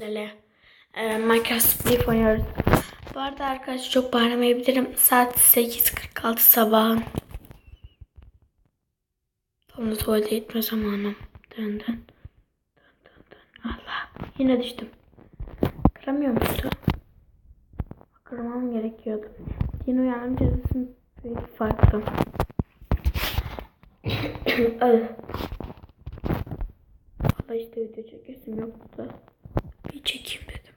sizlerle e, Minecraft Split oynuyoruz. Bu arada arkadaşlar çok bağırmayabilirim. Saat 8.46 sabahın. Tam da tuvalete gitme zamanım. Dın dın. Dın dın dın. Allah. Yine düştüm. Kıramıyor muydu? Kırmam gerekiyordu. Yeni uyandım cezasının büyük farklı. Ay. Valla işte video çekesim yoktu. Bir çekeyim dedim.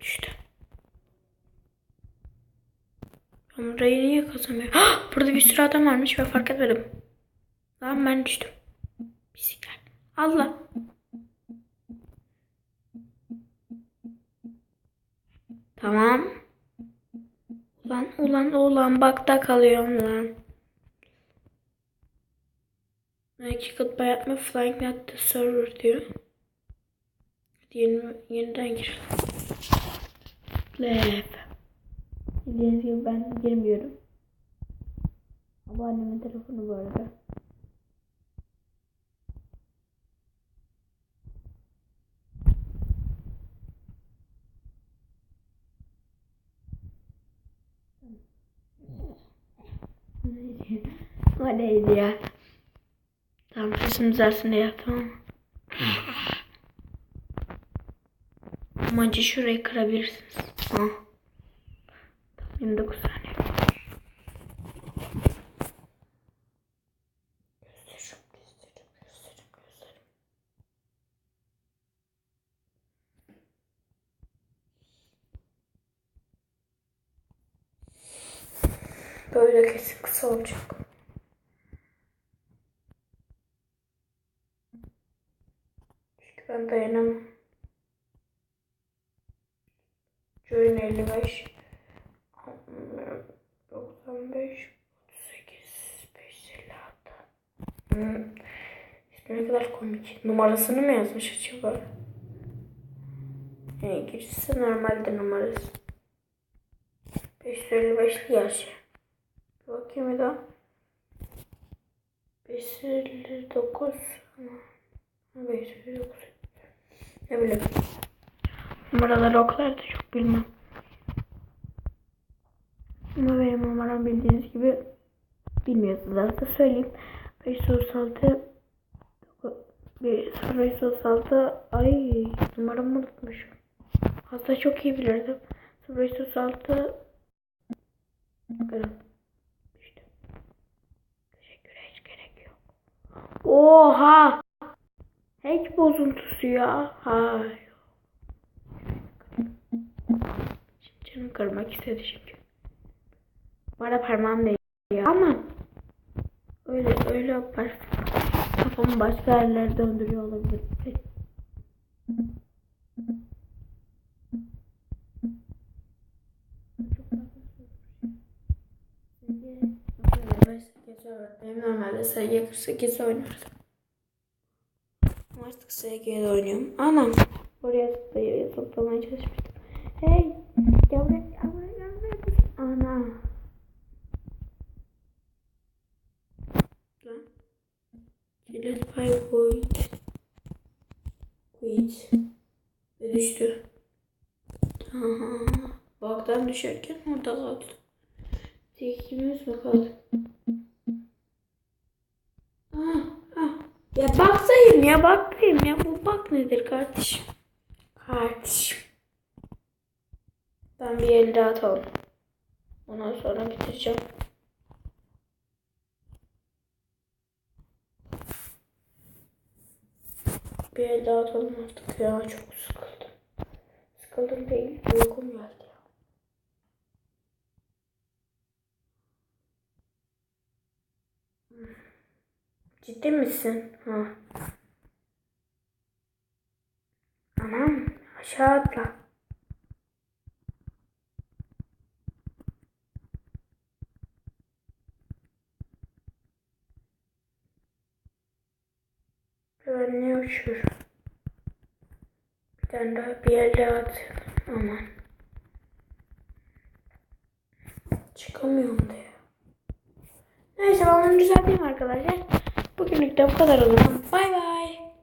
Düştü. Ben burayı niye kazanmıyorum? Hah! Burada bir sürü adam varmış ve fark etmedim. Lan ben düştüm. Bisiklet. Allah. Tamam. Ulan ulan ulan bakta kalıyorum lan. Belki goodbye yapma flying not the server diyor. Hadi yeni, yeniden girelim. Lev. Bildiğiniz gibi ben girmiyorum. Bu annemin telefonu bu arada. O neydi ya? Tamam sesim düzelsin diye yaptım ama. Amacı şurayı kırabilirsiniz. Ha. Tamam, 29 saniye. Gösteririm, gösteririm, gösteririm, gösteririm. Böyle kesin kısa olacak. Çünkü ben dayanamam. Join 55 95 38 556 hmm. İsmi ne kadar komik. Numarasını mı yazmış acaba? Yani girişse normalde numarası. 555'li gerçi. Bir bakayım bir daha. 559 ama 559 ne bileyim. Numaraları o kadar da çok bilmem. Ama benim numaram bildiğiniz gibi bilmiyorsunuz aslında söyleyeyim. 536 536 ay numaramı unutmuşum. Aslında çok iyi bilirdim. 536 Bakalım. İşte. Teşekküre hiç gerek yok. Oha! Hack bozuntusu ya. Hayır. Şimdi canım kırmak istedi çünkü. Bana parmağım değiyor ama öyle öyle yapar. Kafamı başka yerlere döndürüyor olabilir. Benim normalde SG 48 oynuyordum. Artık SG'de oynuyorum. Anam. Oraya zıplamaya çalışmıştım. Hey. Gel buraya. Gel buraya. Gel buraya. Ana. Kilit pay quit. Quit. Ve düştü. Aha. Baktan düşerken orada kaldı. Tekimiz mi kaldı? Ya baksayım ya bakayım ya bu bak nedir kardeşim? Kardeşim. Ben bir el daha atalım. Ondan sonra bitireceğim. Bir el daha atalım artık ya çok sıkıldım. Sıkıldım değil uykum geldi. Ciddi misin? Ha. Anam aşağı atla. Ne uçur? Bir tane daha bir elde at. Aman. Çıkamıyorum da ya. Neyse ben bunu düzelteyim arkadaşlar. Bugünlük de bu kadar o zaman. Bay bay.